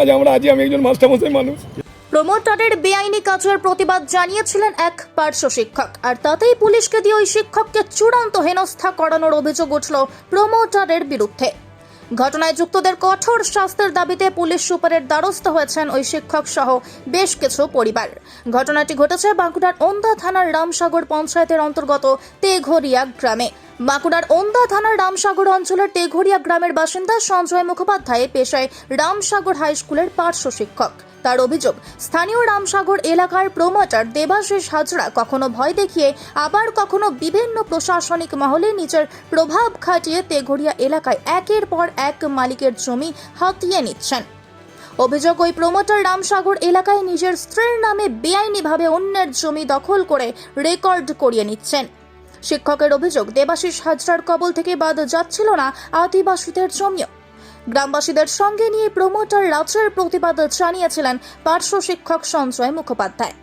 আজ আমরা আছি আমি একজন মাস্টারমশাই মানুষ। প্রমোটারের বেআইনি কাজের প্রতিবাদ জানিয়েছিলেন এক পার্শ্ব শিক্ষক, আর তাতেই পুলিশকে দিয়ে ওই শিক্ষককে চূড়ান্ত হেনস্থা করানোর অভিযোগ উঠল প্রমোটারের বিরুদ্ধে। ঘটনায় যুক্তদের কঠোর শাস্তির দাবিতে পুলিশ সুপারের দ্বারস্থ হয়েছেন ওই শিক্ষক সহ বেশ কিছু পরিবার। ঘটনাটি ঘটেছে বাঁকুড়ার ওন্দা থানার রামসাগর পঞ্চায়েতের অন্তর্গত তেঘরিয়া গ্রামে। বাঁকুড়ার ওন্দা থানার রামসাগর অঞ্চলের তেঘরিয়া গ্রামের বাসিন্দা সঞ্জয় মুখোপাধ্যায় পেশায় রামসাগর হাই স্কুলের পার্শ্ব শিক্ষক। তার অভিযোগ, স্থানীয় রামসাগর এলাকার প্রমোটার দেবাশিস হাজরা কখনো ভয় দেখিয়ে, আবার কখনো বিভিন্ন প্রশাসনিক মহলে নিজের প্রভাব খাটিয়ে তেঘরিয়া এলাকায় একের পর এক মালিকের জমি হাতিয়ে নিচ্ছেন। অভিযোগ, ওই প্রমোটার রামসাগর এলাকায় নিজের স্ত্রীর নামে বেআইনিভাবে অন্যের জমি দখল করে রেকর্ড করিয়ে নিচ্ছেন। শিক্ষকের অভিযোগ, দেবাশিস হাজরার কবল থেকে বাদ যাচ্ছিল না আদিবাসীদের জমিও। গ্রামবাসীদের সঙ্গে নিয়ে প্রমোটার রাজ্যের প্রতিবাদ জানিয়েছিলেন পার্শ্ব শিক্ষক সঞ্জয় মুখোপাধ্যায়।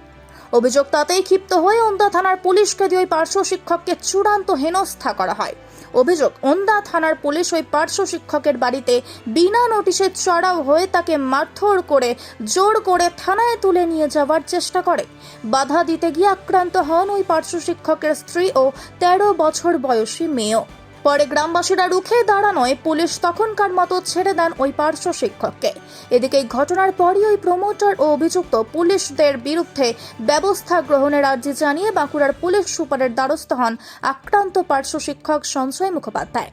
অভিযোগ তাতেই ক্ষিপ্ত হয়ে ওন্দা থানার পুলিশকে দিয়ে ওই পার্শ্ব শিক্ষককে চূড়ান্ত হেনস্থা করা হয়। অভিযোগ, ওন্দা থানার পুলিশ ওই পার্শ্ব শিক্ষকের বাড়িতে বিনা নোটিশে চড়াও হয়ে তাকে মারধর করে, জোর করে থানায় তুলে নিয়ে যাওয়ার চেষ্টা করে। বাধা দিতে গিয়ে আক্রান্ত হন ওই পার্শ্ব শিক্ষকের স্ত্রী ও তেরো বছর বয়সী মেয়েও। পরে গ্রামবাসীরা রুখে দাঁড়ানোয় পুলিশ তখনকার মতো ছেড়ে দেন ওই পার্শ্ব শিক্ষককে। এদিকে এই ঘটনার পরই ওই প্রমোটার ও অভিযুক্ত পুলিশদের বিরুদ্ধে ব্যবস্থা গ্রহণের আর্জি জানিয়ে বাঁকুড়ার পুলিশ সুপারের দ্বারস্থ হন আক্রান্ত পার্শ্ব শিক্ষক সঞ্জয় মুখোপাধ্যায়।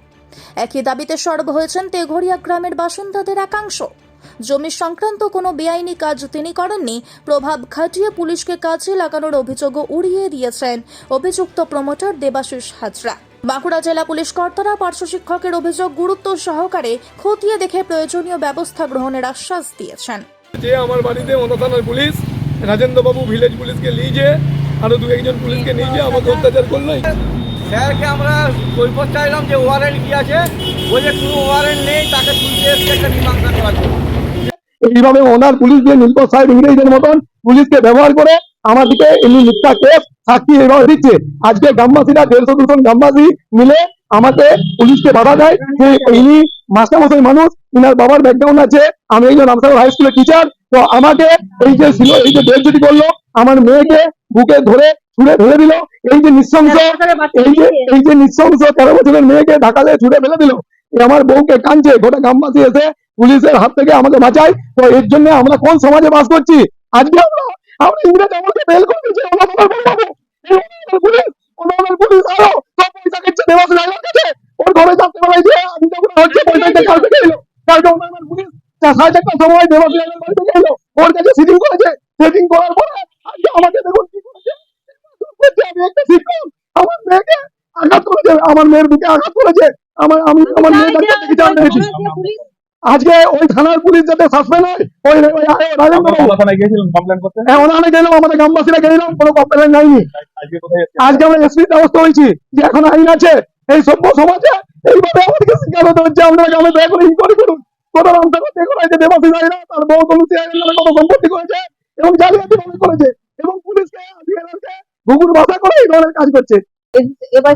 একই দাবিতে সরব হয়েছেন তেঘরিয়া গ্রামের বাসিন্দাদের একাংশ। জমি সংক্রান্ত কোনো বেআইনি কাজ তিনি করেননি, প্রভাব খাটিয়ে পুলিশকে কাজে লাগানোর অভিযোগও উড়িয়ে দিয়েছেন অভিযুক্ত প্রমোটার দেবাশিস হাজরা। বাঁকুড়া জেলা পুলিশ কর্তারা পার্শ্ব শিক্ষকের অভিযোগ গুরুত্ব সহকারে খতিয়ে দেখে প্রয়োজনীয় ব্যবস্থা গ্রহণের আশ্বাস দিয়েছেন। যে আমার বাড়িতে ওনা থানার পুলিশ রাজেন্দ্রবাবু ভিলেজ পুলিশকে নিয়ে যে আরও দু একজন পুলিশকে নিয়ে যে আমাকে অত্যাচার করল। স্যারকে আমরা কৈফত চাইলাম যে ওয়ারেন্ট কি আছে বলে কোনো ওয়ারেন্ট নেই তাকে তুলতে এসছে একটা মীমাংসা জন্য। এইভাবে ওনার পুলিশ দিয়ে নীলকর সাহেব ইংরেজদের মতন পুলিশকে ব্যবহার করে আমাদেরকে এমনি মিথ্যা কেস সাক্ষী এইভাবে দিচ্ছে। আজকে গ্রামবাসীরা দেড়শো দুশো গ্রামবাসী মিলে আমাকে পুলিশকে বাধা দেয় যে ইনি মাস্টারমশাই মানুষ ইনার বাবার ব্যাকগ্রাউন্ড আছে আমি একজন রামসাগর হাই স্কুলের টিচার তো আমাকে এই যে ছিল এই যে বেজ্জতি করল আমার মেয়েকে বুকে ধরে ছুড়ে ফেলে দিল এই যে নৃশংস এই যে এই যে নিঃশংস তেরো বছরের মেয়েকে ঢাকালে ছুড়ে ফেলে দিল আমার বউকে কাঁদছে গোটা গ্রামবাসী এসে পুলিশের হাত থেকে আমাকে বাঁচায় তো এর জন্য আমরা কোন সমাজে বাস করছি? আজকে আমরা আমরা ইংরেজ আমাকে বেল করে দিয়েছে আমরা পুলিশ ওনার পুলিশ আরও সব পয়সা খেচ্ছে দেবাস রাজার কাছে ওর ঘরে চারটে বেলায় যে আমি যখন হচ্ছে থেকে এলো। কালকে ওনার পুলিশ চারটার সময় দেবাস রাজার ওর কাছে সিটিং করেছে। সিটিং করার পরে আজকে আমাকে দেখুন কি করেছে। আমি একটা শিক্ষক আমার মেয়েকে আঘাত করেছে। আমার মেয়ের বুকে আঘাত করেছে। আমার আমি আমার মেয়ে ডাক্তার পেয়েছি আজকে ওই থানার পুলিশ যাতে সাসপেন্ড হয় ওই হ্যাঁ ওনারা গেলাম আমাদের গ্রামবাসীরা গেলাম কোনো কমপ্লেন নাইনি আজকে আমরা এসপি ব্যবস্থা হয়েছি যে এখন আইন আছে এই সভ্য সমাজে এইভাবে আমাদেরকে শিক্ষাগত হচ্ছে আপনারা গ্রামে দয়া করে ইনকোয়ারি করুন। কত দেবাশিস আইরা তার বউ তুলসী কত সম্পত্তি করেছে এবং জালিয়াতি ভাবে করেছে এবং পুলিশকে আধিকারিককে ঘুঘুর ভাষা করে এই ধরনের কাজ করছে। এবার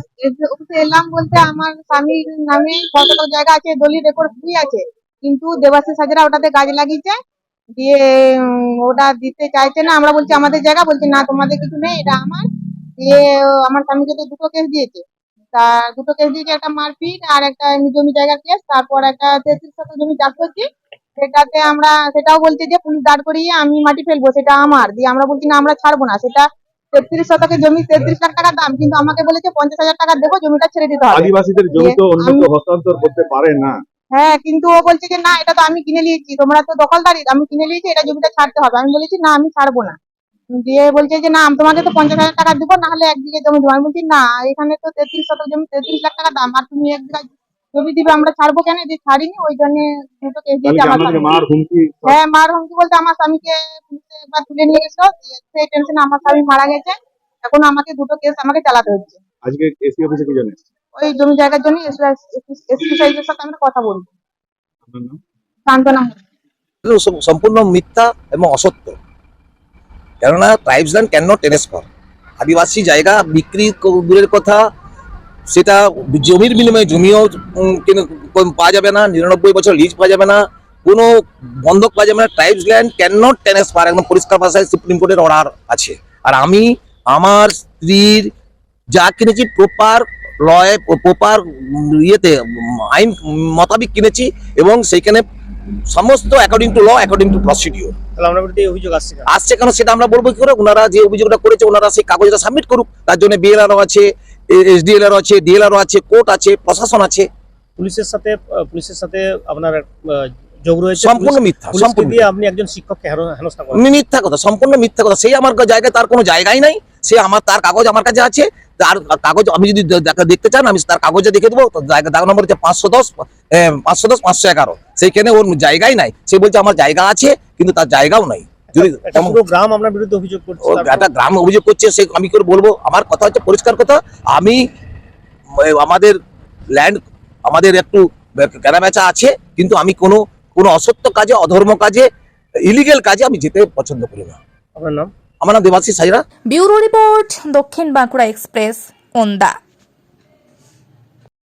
এলাম বলতে আমার স্বামীর নামে কত জায়গা আছে দলিল রেকর্ড ফ্রি আছে। কিন্তু দেবাশিস হাজারা ওটাতে গাছ লাগিয়েছে। দিয়ে ওটা দিতে চাইছে না। আমরা বলছি আমাদের জায়গা? বলছি না তোমাদের কিছু নেই এটা আমার। দিয়ে আমার স্বামীকে তো দুটো কেস দিয়েছে। তা দুটো কেস দিয়েছে একটা মারপিট আর একটা এমনি জমি জায়গার কেস। তারপর একটা তেত্রিশ শতক জমি চাষ করছি। সেটাতে আমরা সেটাও বলছে যে পুলিশ দাঁড় করিয়ে আমি মাটি ফেলব সেটা আমার। দিয়ে আমরা বলছি না আমরা ছাড়বো না। সেটা তেত্রিশ শতকের জমি তেত্রিশ লাখ টাকা দাম। কিন্তু আমাকে বলেছে পঞ্চাশ হাজার টাকা দেবো জমিটা ছেড়ে দিতে হবে। আদিবাসীদের জমি তো অন্যত্র হস্তান্তর করতে পারে না। হ্যাঁ কিন্তু ও বলছে যে না এটা তো আমি কিনে নিয়েছি তোমরা তো দখলদারি আমি কিনে নিয়েছি এটা জমিটা ছাড়তে হবে। আমি বলেছি না আমি ছাড়বো না। দিয়ে বলছে যে না তোমাকে তো পঞ্চাশ হাজার টাকা দেবো না হলে এক বিঘে জমি দেবো। আমি বলছি না এখানে তো তেত্রিশ শতক জমি তেত্রিশ লাখ টাকা দাম আর তুমি এক বিঘা জমি দিবে আমরা ছাড়বো কেন? যে ছাড়িনি ওই জন্য দুটো কেস দিয়েছে। আমার হ্যাঁ মার হুমকি বলতে আমার স্বামীকে পুলিশে একবার তুলে নিয়ে গেছিল দিয়ে সেই টেনশনে আমার স্বামী মারা গেছে। এখন আমাকে দুটো কেস আমাকে চালাতে হচ্ছে। আজকে এসি অফিসে কি জানেন ওই জমি জায়গার জন্য আমরা কথা বলব। সম্পূর্ণ মিথ্যা এবং অসত্য। কেননা tribes land can not transfer আদিবাসী জায়গা বিক্রি দূরের কথা, সেটা জমির বিনিময়ে জমিও পাওয়া যাবে না, নিরানব্বই বছর লিজ পাওয়া যাবে না, কোনো বন্ধক কাজে মানে ট্রাইবস ল্যান্ড ক্যান নট একদম পরিষ্কার ভাষায় সুপ্রিম কোর্টের অর্ডার আছে। আর আমি, আমার স্ত্রীর যা কিনেছি প্রপার লয়ে প্রপার ইয়েতে আইন মোতাবিক কিনেছি এবং সেইখানে সমস্ত according to law according to procedure অভিযোগ আসছে কেন? আসছে কেন সেটা আমরা বলব কি করে? ওনারা যে অভিযোগটা করেছে ওনারা সেই কাগজটা সাবমিট করুক। তার জন্য বিএলআরও আছে এসডিএলআরও আছে ডিএলআরও আছে কোর্ট আছে প্রশাসন আছে। পুলিশের সাথে পুলিশের সাথে আপনার যোগ রয়েছে? সম্পূর্ণ মিথ্যা সম্পূর্ণ দিয়ে আপনি একজন শিক্ষককে হেন- হেনস্থা করেন। মিথ্যা কথা সম্পূর্ণ মিথ্যা কথা। সেই আমার জায়গায় তার কোনো জায়গাই নাই। সে আমার তার কাগজ আমার কাছে আছে। তার কাগজ আমি যদি দেখতে চান আমি তার কাগজে দেখে দেবো। দাগ নম্বর হচ্ছে পাঁচশো দশ পাঁচশো দশ পাঁচশো এগারো। সেইখানে ওর জায়গাই নাই। সে বলছে আমার জায়গা আছে কিন্তু তার জায়গাও নাই। গ্রাম আপনার বিরুদ্ধে অভিযোগ করছে ও একটা গ্রাম অভিযোগ করছে সে আমি করে বলব? আমার কথা হচ্ছে পরিষ্কার কথা। আমি আমাদের ল্যান্ড আমাদের একটু কেনা বেচা আছে কিন্তু আমি কোনো কোনো অসত্য কাজে অধর্ম কাজে ইলিগেল কাজে আমি যেতে পছন্দ করি না। আপনার নাম? আমার নাম দেবাশিস হাজরা। ব্যুরো রিপোর্ট দক্ষিণ বাঁকুড়া এক্সপ্রেস ওন্দা